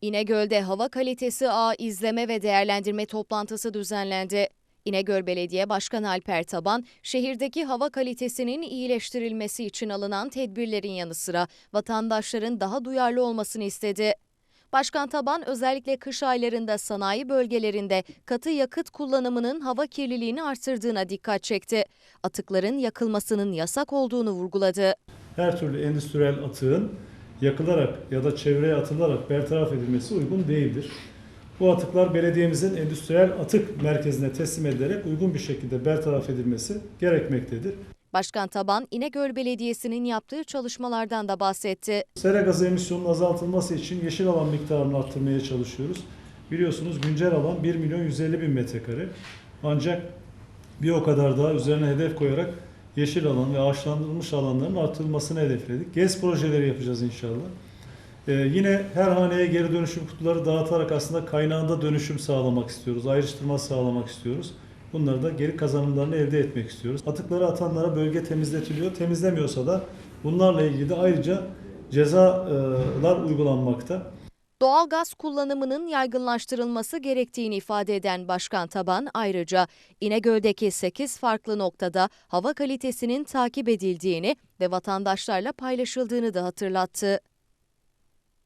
İnegöl'de hava kalitesi ağ izleme ve değerlendirme toplantısı düzenlendi. İnegöl Belediye Başkanı Alper Taban, şehirdeki hava kalitesinin iyileştirilmesi için alınan tedbirlerin yanı sıra vatandaşların daha duyarlı olmasını istedi. Başkan Taban özellikle kış aylarında sanayi bölgelerinde katı yakıt kullanımının hava kirliliğini artırdığına dikkat çekti. Atıkların yakılmasının yasak olduğunu vurguladı. her türlü endüstriyel atığın yakılarak ya da çevreye atılarak bertaraf edilmesi uygun değildir. Bu atıklar belediyemizin endüstriyel atık merkezine teslim edilerek uygun bir şekilde bertaraf edilmesi gerekmektedir. Başkan Taban, İnegöl Belediyesi'nin yaptığı çalışmalardan da bahsetti. Sera gazı emisyonunun azaltılması için yeşil alan miktarını arttırmaya çalışıyoruz. Biliyorsunuz güncel alan 1 milyon 150 bin metrekare. Ancak bir o kadar daha üzerine hedef koyarak yeşil alan ve ağaçlandırılmış alanların artırılmasını hedefledik. GES projeleri yapacağız inşallah. Ee, yine her haneye geri dönüşüm kutuları dağıtarak aslında kaynağında dönüşüm sağlamak istiyoruz. Ayrıştırma sağlamak istiyoruz. Bunları da geri kazanımlarını elde etmek istiyoruz. Atıkları atanlara bölge temizletiliyor. Temizlemiyorsa da bunlarla ilgili de ayrıca cezalar uygulanmakta. Doğal gaz kullanımının yaygınlaştırılması gerektiğini ifade eden Başkan Taban ayrıca İnegöl'deki 8 farklı noktada hava kalitesinin takip edildiğini ve vatandaşlarla paylaşıldığını da hatırlattı.